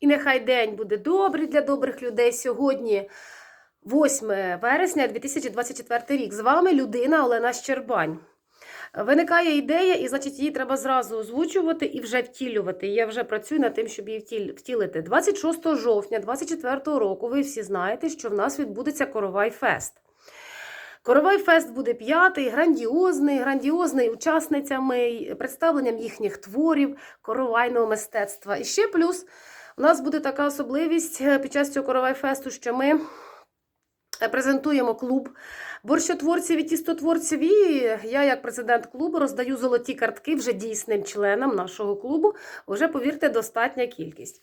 І нехай день буде добрий для добрих людей. Сьогодні 8 вересня 2024 рік. З вами людина Олена Щербань. Виникає ідея, і значить її треба зразу озвучувати і вже втілювати. Я вже працюю над тим, щоб її втілити. 26 жовтня 2024 року. Ви всі знаєте, що в нас відбудеться Коровай Фест. Коровай Фест буде п'ятий, грандіозний, грандіозний учасницями, представленням їхніх творів, коровайного мистецтва. І ще плюс у нас буде така особливість е, під час цього Коровай Фесту, що ми е, презентуємо клуб борщотворців і тістотворців. І я, як президент клубу, роздаю золоті картки вже дійсним членам нашого клубу. Вже, повірте, достатня кількість.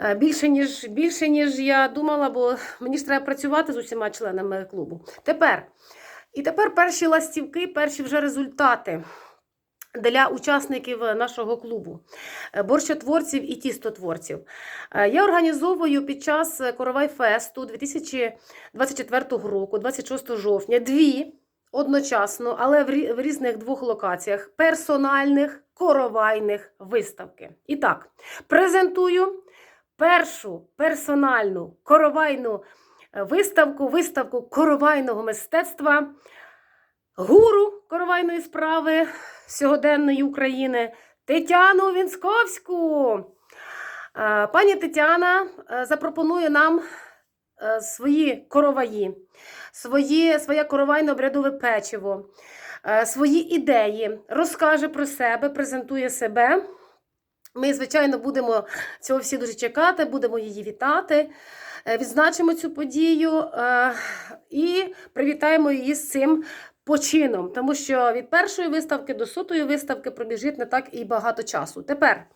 Е, Більше ніж, більше, ніж я думала, бо мені ж треба працювати з усіма членами клубу. Тепер. І тепер перші ластівки, перші вже результати для учасників нашого клубу, е, борщотворців і тістотворців. Е, Я організовую під час Коровай Фесту 2024 року, 26 жовтня, дві одночасно, але в різних двох локаціях персональних коровайних виставки. І так, презентую першу персональну коровайну е, виставку, виставку коровайного мистецтва гуру коровайної справи сьогоденної України Тетяну Вінсковську. Пані Тетяна е, запропонує нам е, свої короваї, свої, своє коровайно обрядове печиво, е, свої ідеї, розкаже про себе, презентує себе. Ми, звичайно, будемо цього всі дуже чекати, будемо її вітати, відзначимо цю подію і привітаємо її з цим почином, тому що від першої виставки до сотої виставки пробіжить не так і багато часу. Тепер.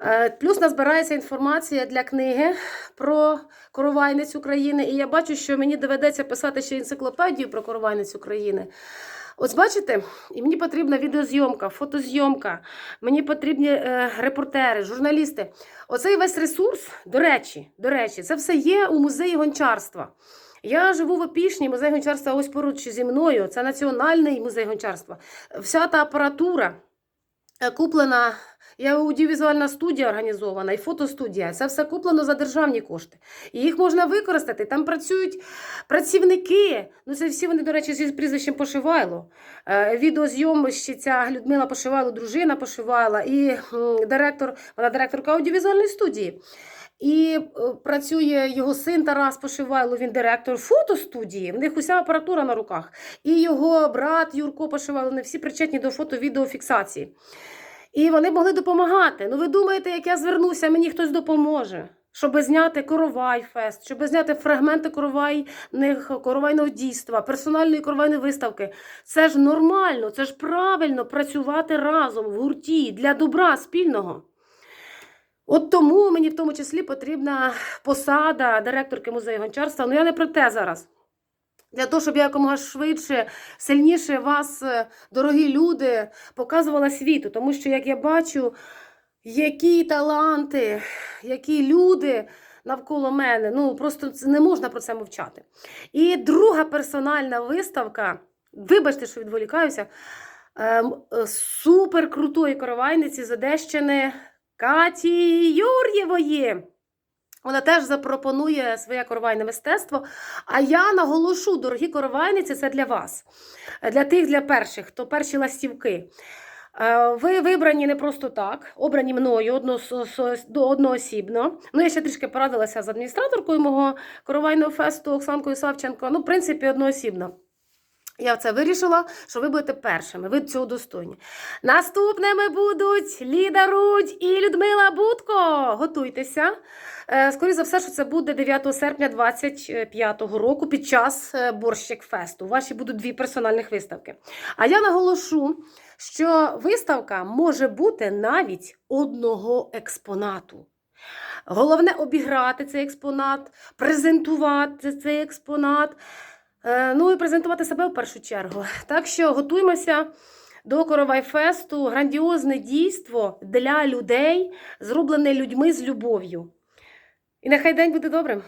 е, Плюс назбирається інформація для книги про коровайниць України, і я бачу, що мені доведеться писати ще енциклопедію про коровайниць України. Ось бачите, і мені потрібна відеозйомка, фотозйомка, мені потрібні е, репортери, журналісти. Оцей весь ресурс, до речі, до речі, це все є у музеї гончарства. Я живу в Опішні, музей гончарства ось поруч зі мною. Це національний музей гончарства. Вся та апаратура е, куплена. І аудіовізуальна студія організована, і фотостудія. Це все куплено за державні кошти. І їх можна використати. Там працюють працівники. Ну, це всі вони, до речі, зі прізвищем Пошивайло. Е, Відеозйомщиця Людмила Пошивайло, дружина Пошивайла, і директор, вона директорка аудіовізуальної студії. І е, працює його син Тарас Пошивайло, він директор фотостудії. В них уся апаратура на руках. І його брат Юрко Пошивайло, вони всі причетні до фото-відеофіксації. І вони могли допомагати. Ну, ви думаєте, як я звернуся, мені хтось допоможе, щоб зняти коровай фест, щоб зняти фрагменти коровайних, коровайного дійства, персональної коровайної виставки. Це ж нормально, це ж правильно працювати разом в гурті для добра спільного. От тому мені в тому числі потрібна посада директорки музею гончарства. Ну я не про те зараз. Для того, щоб я якомога швидше, сильніше вас, е, дорогі люди, показувала світу. Тому що, як я бачу, які таланти, які люди навколо мене, ну просто не можна про це мовчати. І друга персональна виставка, вибачте, що відволікаюся, ем, е, супер крутої коровайниці з Одещини Каті Юр'євої. Вона теж запропонує своє коровайне мистецтво. А я наголошу, дорогі коровайниці, це для вас, для тих, для перших, хто перші ластівки. Е, Ви вибрані не просто так, обрані мною одноосібно. Ну, я ще трішки порадилася з адміністраторкою мого коровайного фесту Оксанкою Савченко. Ну, в принципі, одноосібно. Я це вирішила, що ви будете першими, ви цього достойні. Наступними будуть Ліда Рудь і Людмила Будко. Готуйтеся. Е, Скоріше за все, що це буде 9 серпня 2025 року під час е, борщик фесту. Ваші будуть дві персональних виставки. А я наголошу, що виставка може бути навіть одного експонату. Головне обіграти цей експонат, презентувати цей експонат. Е, Ну і презентувати себе в першу чергу. Так що готуємося до Коровайфесту. Грандіозне дійство для людей, зроблене людьми з любов'ю. І нехай день буде добрим.